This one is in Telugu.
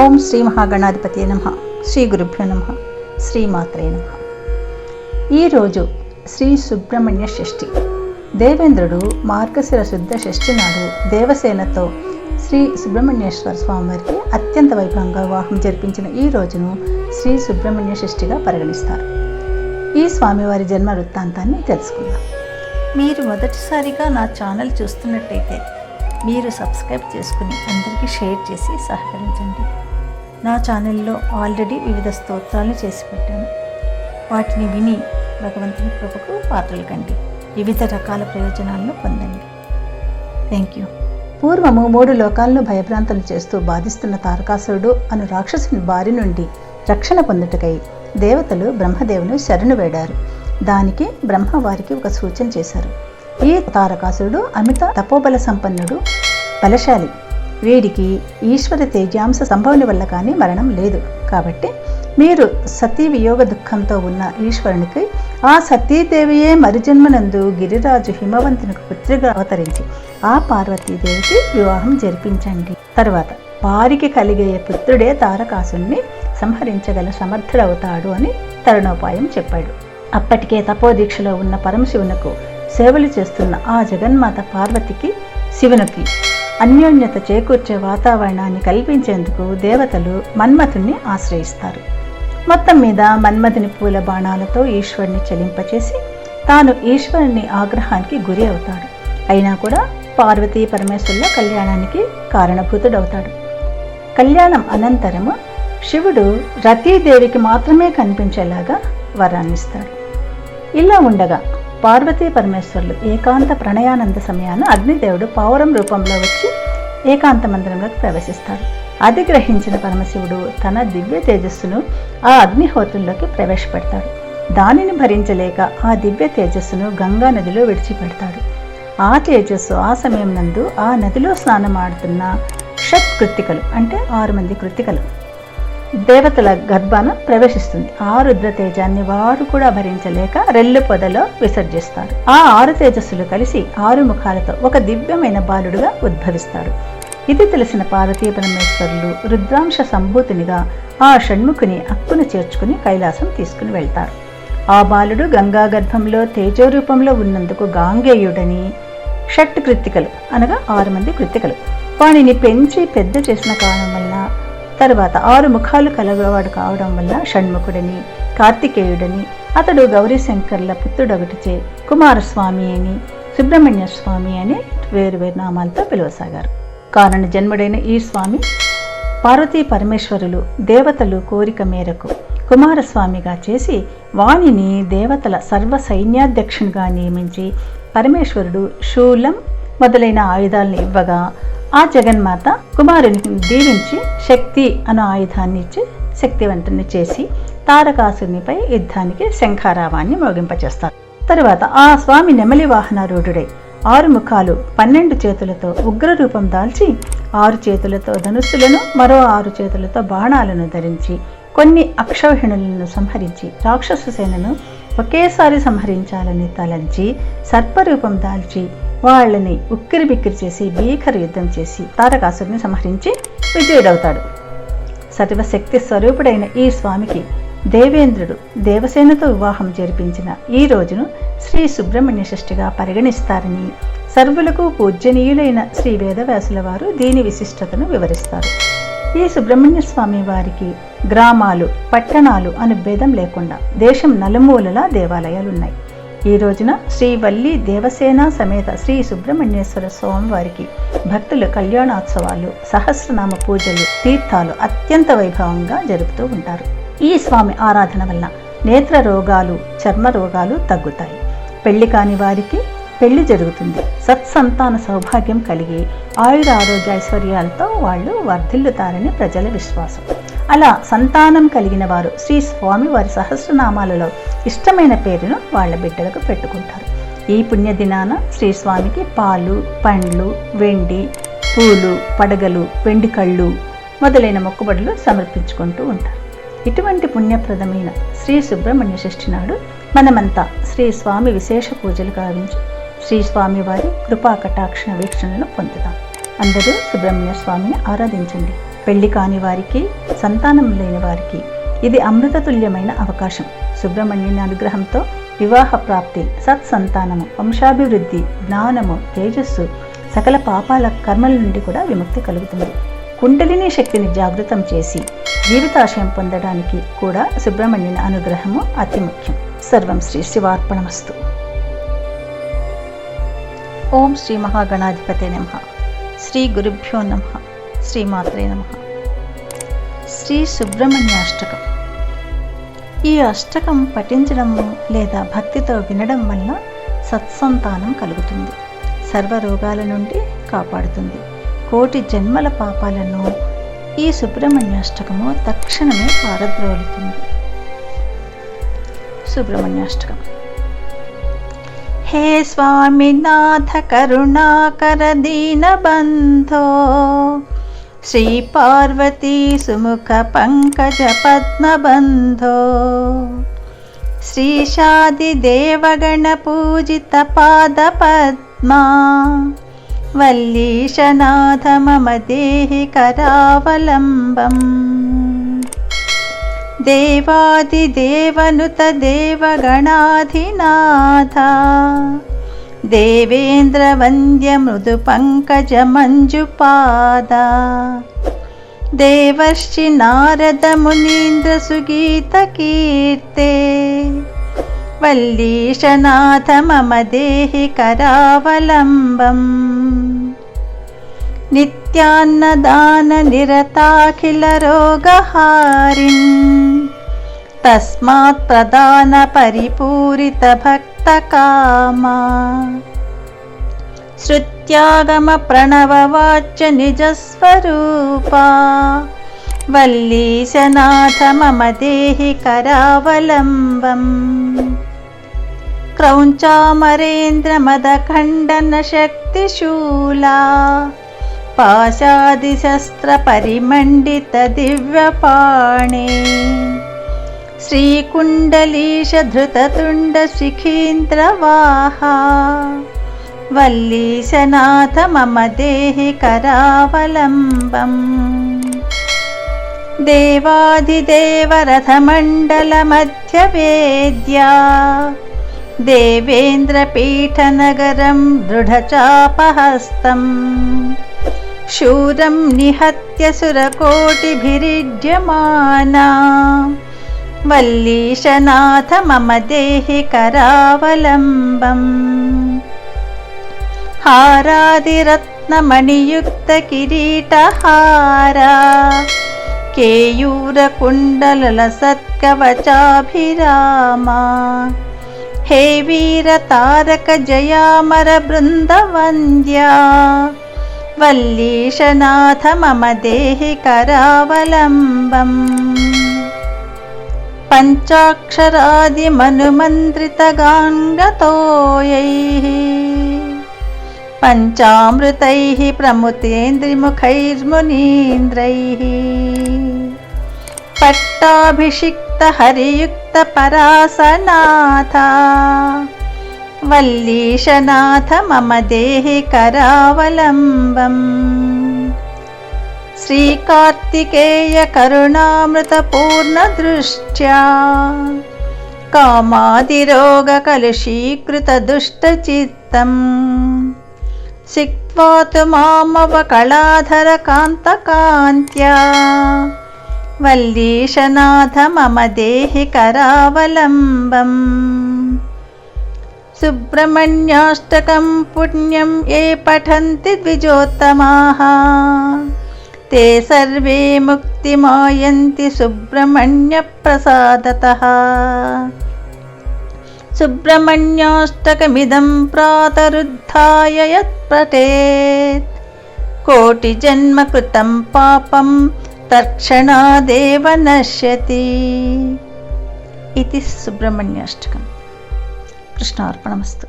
ఓం శ్రీ మహాగణాధిపతి నమ. శ్రీ గురుభ్యో నమ. శ్రీమాత్రే నమ. ఈరోజు శ్రీ సుబ్రహ్మణ్య షష్ఠి. దేవేంద్రుడు మార్గశిర శుద్ధ షష్ఠి నాడు దేవసేనతో శ్రీ సుబ్రహ్మణ్యేశ్వర స్వామివారికి అత్యంత వైభవంగా వివాహం జరిపించిన ఈ రోజును శ్రీ సుబ్రహ్మణ్య షష్ఠిగా పరిగణిస్తారు. ఈ స్వామివారి జన్మ వృత్తాంతాన్ని తెలుసుకుందాం. మీరు మొదటిసారిగా నా ఛానల్ చూస్తున్నట్టయితే మీరు సబ్స్క్రైబ్ చేసుకుని అందరికీ షేర్ చేసి సహకరించండి. నా ఛానల్లో ఆల్రెడీ వివిధ స్తోత్రాలు చేసి పెట్టాను. వాటిని విని భగవంతుని కృపకు పాత్రలు కండి. వివిధ రకాల ప్రయోజనాలను పొందండి. థ్యాంక్ యూ పూర్వము మూడు లోకాలను భయభ్రాంతులు చేస్తూ బాధిస్తున్న తారకాసురుడు అను రాక్షసుని బారి నుండి రక్షణ పొందుటకై దేవతలు బ్రహ్మదేవుని శరణు వేడారు. దానికి బ్రహ్మ వారికి ఒక సూచన చేశారు. ఈ తారకాసురుడు అమిత తపోబల సంపన్నుడు బలశాలి. వీడికి ఈశ్వర తేజాంశ సంభవని వల్ల కానీ మరణం లేదు. కాబట్టి మీరు సతీ వియోగ దుఃఖంతో ఉన్న ఈశ్వరునికి ఆ సతీదేవియే మరుజన్మనందు గిరిరాజు హిమవంతునికి పుత్రిగా అవతరించి ఆ పార్వతీదేవికి వివాహం జరిపించండి. తర్వాత వారికి కలిగే పుత్రుడే తారకాసుని సంహరించగల సమర్థుడవుతాడు అని తరుణోపాయం చెప్పాడు. అప్పటికే తపోదీక్షలో ఉన్న పరమశివునకు సేవలు చేస్తున్న ఆ జగన్మాత పార్వతికి శివునికి అన్యోన్యత చేకూర్చే వాతావరణాన్ని కల్పించేందుకు దేవతలు మన్మథుణ్ణి ఆశ్రయిస్తారు. మొత్తం మీద మన్మథుని పూల బాణాలతో ఈశ్వరుని చెలింపచేసి తాను ఈశ్వరుని ఆగ్రహానికి గురి అవుతాడు. అయినా కూడా పార్వతీ పరమేశ్వరుల కళ్యాణానికి కారణభూతుడవుతాడు. కళ్యాణం అనంతరము శివుడు రతీదేవికి మాత్రమే కనిపించేలాగా వరాన్నిస్తాడు. ఇలా ఉండగా పార్వతీ పరమేశ్వరులు ఏకాంత ప్రణయానంద సమయాన అగ్నిదేవుడు పావురం రూపంలో వచ్చి ఏకాంత మందిరంలోకి ప్రవేశిస్తాడు అది గ్రహించిన పరమశివుడు తన దివ్య తేజస్సును ఆ అగ్నిహోత్రంలోకి ప్రవేశపెడతాడు. దానిని భరించలేక ఆ దివ్య తేజస్సును గంగా నదిలో విడిచిపెడతాడు. ఆ తేజస్సు ఆ సమయం నందు ఆ నదిలో స్నానమాడుతున్న షట్ కృత్తికలు అంటే ఆరు మంది కృత్తికలు దేవతల గర్భాన ప్రవేశిస్తుంది. ఆ రుద్రతేజాన్ని వారు కూడా భరించలేక రెల్లు పొదలో విసర్జిస్తారు. ఆ ఆరు తేజస్సులు కలిసి ఆరు ముఖాలతో ఒక దివ్యమైన బాలుడుగా ఉద్భవిస్తాడు ఇది తెలిసిన పార్వతీ పరమేశ్వరులు రుద్రాంశ సంభూతినిగా ఆ షణ్ముఖుని అక్కును చేర్చుకుని కైలాసం తీసుకుని వెళ్తారు. ఆ బాలుడు గంగా గర్భంలో తేజో రూపంలో ఉన్నందుకు గాంగేయుడని షట్ కృత్తికలు అనగా ఆరు మంది కృత్తికలు. వాణిని పెంచి పెద్ద చేసిన కారణం వల్ల తర్వాత ఆరు ముఖాలు కలగవాడు కావడం వల్ల షణ్ముఖుడని కార్తికేయుడని అతడు గౌరీశంకర్ల పుత్రుడొకటిచే కుమారస్వామి అని సుబ్రహ్మణ్య స్వామి అని వేరు వేరు నామాలతో పిలువసాగారు. కారణ జన్ముడైన ఈ స్వామి పార్వతీ పరమేశ్వరులు దేవతలు కోరిక మేరకు కుమారస్వామిగా చేసి వాణిని దేవతల సర్వ సైన్యాధ్యక్షునిగా నియమించి పరమేశ్వరుడు శూలం మొదలైన ఆయుధాలను ఇవ్వగా ఆ జగన్మాత కుమారుని దీవించి శక్తి అను ఆయుధాన్ని ఇచ్చి శక్తివంతుని చేసి తారకాసునిపై యుద్ధానికి శంఖారావాన్ని మోగింపచేస్తారు. తరువాత ఆ స్వామి నెమలి వాహనారూఢుడై ఆరు ముఖాలు పన్నెండు చేతులతో ఉగ్ర రూపం దాల్చి ఆరు చేతులతో ధనుస్సులను మరో ఆరు చేతులతో బాణాలను ధరించి కొన్ని అక్షౌహిణులను సంహరించి రాక్షస సేనను ఒకేసారి సంహరించాలని తలంచి సర్పరూపం దాల్చి వాళ్ళని ఉక్కిరి బిక్కిరి చేసి భీకర యుద్ధం చేసి తారకాసురుని సంహరించి విజయుడవుతాడు. సర్వశక్తి స్వరూపుడైన ఈ స్వామికి దేవేంద్రుడు దేవసేనతో వివాహం జరిపించిన ఈ రోజును శ్రీ సుబ్రహ్మణ్య షష్ఠిగా పరిగణిస్తారని సర్వులకు పూజ్యనీయులైన శ్రీ వేదవ్యాసుల వారు దీని విశిష్టతను వివరిస్తారు. ఈ సుబ్రహ్మణ్య స్వామి వారికి గ్రామాలు పట్టణాలు అను భేదం లేకుండా దేశం నలుమూలలా దేవాలయాలున్నాయి. ఈ రోజున శ్రీ వల్లి దేవసేన సమేత శ్రీ సుబ్రహ్మణ్యేశ్వర స్వామి వారికి భక్తులు కళ్యాణోత్సవాలు సహస్రనామ పూజలు తీర్థాలు అత్యంత వైభవంగా జరుపుతూ ఉంటారు. ఈ స్వామి ఆరాధన వల్ల నేత్ర రోగాలు చర్మ రోగాలు తగ్గుతాయి. పెళ్ళి కాని వారికి పెళ్ళి జరుగుతుంది. సత్సంతాన సౌభాగ్యం కలిగి ఆయుర ఆరోగ్య ఐశ్వర్యాలతో వాళ్ళు వర్ధిల్లుతారని ప్రజల విశ్వాసం. అలా సంతానం కలిగిన వారు శ్రీ స్వామి వారి సహస్రనామాలలో ఇష్టమైన పేరును వాళ్ళ బిడ్డలకు పెట్టుకుంటారు. ఈ పుణ్యదినాన శ్రీ స్వామికి పాలు పండ్లు వెండి పూలు పడగలు వెండి కళ్ళు మొదలైన మొక్కుబడులు సమర్పించుకుంటూ ఉంటారు. ఇటువంటి పుణ్యప్రదమైన శ్రీ సుబ్రహ్మణ్య షష్ఠి నాడు మనమంతా శ్రీ స్వామి విశేష పూజలు గావించి శ్రీ స్వామివారి కృపా కటాక్షణ వీక్షణను పొందుదాం. అందరూ సుబ్రహ్మణ్య స్వామిని ఆరాధించండి. పెళ్ళి కాని వారికి సంతానం లేని వారికి ఇది అమృతతుల్యమైన అవకాశం. సుబ్రహ్మణ్యుని అనుగ్రహంతో వివాహ ప్రాప్తి సత్సంతానము వంశాభివృద్ధి జ్ఞానము తేజస్సు సకల పాపాల కర్మల నుండి కూడా విముక్తి కలుగుతుంది. కుండలిని శక్తిని జాగృతం చేసి జీవితాశయం పొందడానికి కూడా సుబ్రహ్మణ్యుని అనుగ్రహము అతి ముఖ్యం. సర్వం శ్రీ శివార్పణమస్తు. ఓం శ్రీ మహాగణాధిపతే నమ. శ్రీ గురుభ్యో నమ. శ్రీమాత్రే నమ. శ్రీ సుబ్రహ్మణ్యాష్టకం ఈ అష్టకం పఠించడము లేదా భక్తితో వినడం వల్ల సత్సంతానం కలుగుతుంది. సర్వరోగాల నుండి కాపాడుతుంది. కోటి జన్మల పాపాలను ఈ సుబ్రహ్మణ్యాష్టకము తక్షణమే పారద్రోలుతుంది. సుబ్రహ్మణ్యాష్టకం हे स्वामिनाथ करुणाकर दीनबन्धो स्वामिनाथकरुणाकरदीनबन्धो श्रीपार्वतीसुमुखपङ्कजपद्मबन्धो श्रीशादिदेवगणपूजितपादपद्मा वल्लीशनाथमम देहि करावलम्बम्। देवादिदेवनुतदेवगणाधिनाथ। देवेन्द्रवन्द्यमृदुपङ्कजमञ्जुपादा। देवश्चिनारदमुनीन्द्रसुगीतकीर्ते वल्लीशनाथ मम देहि करावलम्बम् नित्यान्नदाननिरताखिलरोगहारिन्। तस्मात् प्रदानपरिपूरितभक्तकामा। श्रुत्यागमप्रणववाच्य निजस्वरूपा वल्लीशनाथ मम देहि करावलम्बम्। क्रौञ्चामरेन्द्रमदखण्डनशक्तिशूला। पाशादिशस्त्रपरिमण्डितदिव्यपाणे श्रीकुण्डलीशधृततुण्डशिखीन्द्रवाहा वल्लीशनाथ मम देहि करावलम्बम् देवाधिदेवरथमण्डलमध्यवेद्या देवेन्द्रपीठनगरं दृढचापहस्तम् शूरं निहत्य सुरकोटिभिरिड्यमाना वल्लीशनाथ मम देहि करावलम्बम् हारादिरत्नमणियुक्तकिरीटहारा केयूरकुण्डलसत्कवचाभिरामा हे वीरतारकजयामरबृन्दवन्द्या वल्लीशनाथ मम देहि करावलम्बम्। पञ्चाक्षरादिमनुमन्त्रितगाङ्गतोयैः। पञ्चामृतैः प्रमुतेन्द्रिमुखैर्मुनीन्द्रैः। पट्टाभिषिक्तहरियुक्तपरासनाथा वल्लीशनाथ मम देहि करावलम्बम्। श्रीकार्तिकेयकरुणामृतपूर्णदृष्ट्या कामादिरोगकलुषीकृतदुष्टचित्तम् सिक्त्वा तु मामवकलाधरकान्तकान्त्या वल्लीशनाथ मम देहि करावलम्बम् सुब्रह्मण्याष्टकं पुण्यं ये पठन्ति द्विजोत्तमाः। ते सर्वे मुक्तिमायन्ति सुब्रह्मण्यप्रसादतः। सुब्रह्मण्याष्टकमिदं प्रातरुद्धाय यत् कोटिजन्मकृतं पापं तत्क्षणादेव नश्यति। इति सुब्रह्मण्याष्टकम्। కృష్ణ అర్పణమస్తు